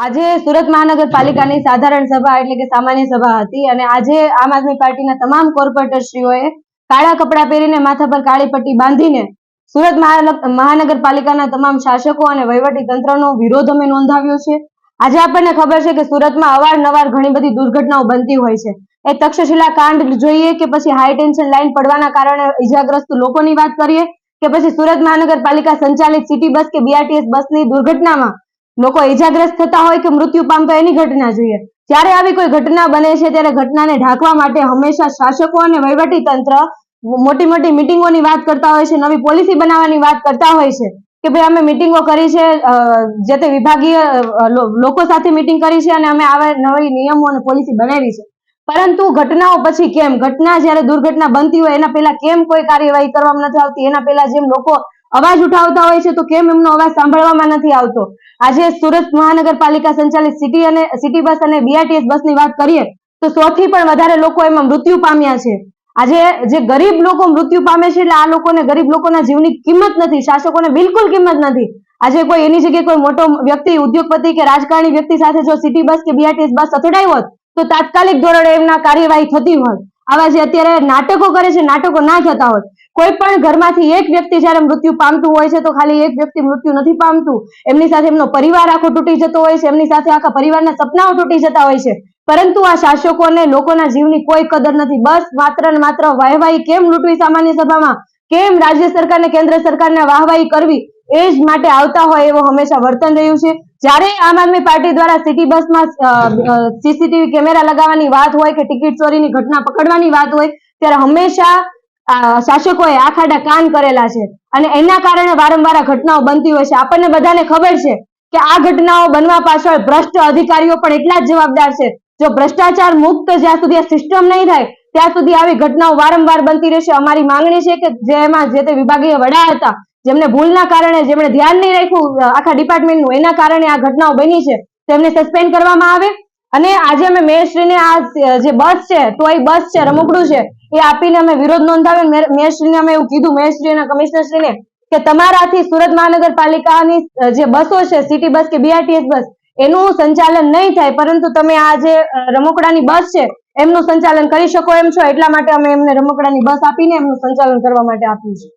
આજે સુરત મહાનગરપાલિકાની સાધારણ સભા એટલે કે સામાન્ય સભા હતી અને આજે આમ આદમી પાર્ટીના તમામ કોર્પોરેટરશ્રીઓએ કાળા કપડાં પહેરીને માથા પર કાળી પટ્ટી બાંધીને સુરત મહાનગરપાલિકાના તમામ શાસકો અને વહીવટી તંત્રનો વિરોધ અમે નોંધાવ્યો છે. આજે આપણને ખબર છે કે સુરતમાં અવારનવાર ઘણી બધી દુર્ઘટનાઓ બનતી હોય છે. એ તક્ષશિલા કાંડ જોઈએ કે પછી હાઈ ટેન્શન લાઈન પડવાના કારણે ઈજાગ્રસ્ત લોકોની વાત કરીએ કે પછી સુરત મહાનગરપાલિકા સંચાલિત સિટી બસ કે બીઆરટીએસ બસની દુર્ઘટનામાં લોકો ઈજાગ્રસ્ત થતા હોય કે મૃત્યુ પામતા એની ઘટના જોઈએ. જ્યારે આવી કોઈ ઘટના બને છે, ત્યારે ઘટનાને ઢાંકવા માટે હંમેશા શાસકો અને વહીવટી તંત્ર મોટી મોટી મિટિંગોની વાત કરતા હોય છે, નવી પોલિસી બનાવવાની વાત કરતા હોય છે કે ભાઈ અમે મિટિંગો કરી છે જે તે વિભાગીય લોકો સાથે મિટિંગ કરી છે અને અમે આવા નવી નિયમો અને પોલિસી બનાવી છે. પરંતુ ઘટનાઓ પછી કેમ? ઘટના જ્યારે દુર્ઘટના બનતી હોય, એના પહેલા કેમ કોઈ કાર્યવાહી કરવામાં નથી આવતી? એના પહેલા જેમ લોકો અવાજ ઉઠાવતા હોય છે તો કેમ એમનો અવાજ સાંભળવામાં નથી આવતો? આજે સુરત મહાનગરપાલિકા સંચાલિત સિટી અને સિટી બસ અને બીઆરટીએસ બસની વાત કરીએ, તો સો થી પણ વધારે લોકો એમાં મૃત્યુ પામ્યા છે. આજે જે ગરીબ લોકો મૃત્યુ પામે છે એટલે આ લોકોને ગરીબ લોકોના જીવની કિંમત નથી, શાસકોને બિલકુલ કિંમત નથી. આજે કોઈ એની જગ્યાએ કોઈ મોટો વ્યક્તિ, ઉદ્યોગપતિ કે રાજકારણી વ્યક્તિ સાથે જો સિટી બસ કે બીઆરટીએસ બસ અથડાઈ હોત, તો તાત્કાલિક ધોરણે એમના કાર્યવાહી થતી હોત. આવા જે અત્યારે નાટકો કરે છે, નાટકો ના થતા હોત. કોઈ પણ ઘરમાંથી એક વ્યક્તિ જ્યારે મૃત્યુ પામતું હોય છે, તો ખાલી એક વ્યક્તિ મૃત્યુ નથી પામતું. એમની સાથે એમનો પરિવાર આખો તૂટી જતો હોય છે, એમની સાથે આખા પરિવારના સપનાઓ તૂટી જતા હોય છે. પરંતુ આ શાસકોને લોકોના જીવની કોઈ કદર નથી. બસ માત્ર ને માત્ર વાહવાહી કેમ લૂંટવી સામાન્ય સભામાં? કેમ રાજ્ય સરકારને કેન્દ્ર સરકારને વાહવાહી કરવી? એ જ માટે આવતા હોય એવો હંમેશા વર્તન રહ્યું છે. જ્યારે આમ આદમી પાર્ટી દ્વારા સિટી બસમાં સીસીટીવી કેમેરા લગાવવાની વાત હોય કે ટિકિટ ચોરીની ઘટના પકડવાની વાત હોય, ત્યારે હંમેશા શાસકોએ આખાડા કાન કરેલા છે. અને એના કારણે વારંવાર ઘટનાઓ બનતી હોય છે. આપણને બધાને ખબર છે કે આ ઘટનાઓ બનવા પાછળ ભ્રષ્ટ અધિકારીઓ પણ એટલા જ જવાબદાર છે. જો ભ્રષ્ટાચાર મુક્ત જ્યાં સુધી આ સિસ્ટમ નહીં થાય, ત્યાં સુધી આવી ઘટનાઓ વારંવાર બનતી રહેશે. અમારી માંગણી છે કે જેમાં જે તે વિભાગીય વડા હતા, જેમને ભૂલના કારણે જેમણે ધ્યાન નહીં રાખ્યું આખા ડિપાર્ટમેન્ટનું એના કારણે આ ઘટનાઓ બની છે, તેમને સસ્પેન્ડ કરવામાં આવે. અને આજે અમે મેયરશ્રીને આ જે બસ છે, ટોય બસ છે, રમકડું છે એ આપીને અમે વિરોધ નોંધાવ્યો મેયરશ્રીને અમે એવું કીધું, મેયરશ્રી કમિશનરશ્રીને કે તમારાથી સુરત મહાનગરપાલિકાની જે બસો છે, સિટી બસ કે બીઆરટીએસ બસ, એનું સંચાલન નહીં થાય, પરંતુ તમે આ જે રમકડાની બસ છે, એમનું સંચાલન કરી શકો એમ છો, એટલા માટે અમે એમને રમકડાની બસ આપીને એમનું સંચાલન કરવા માટે આપ્યું છે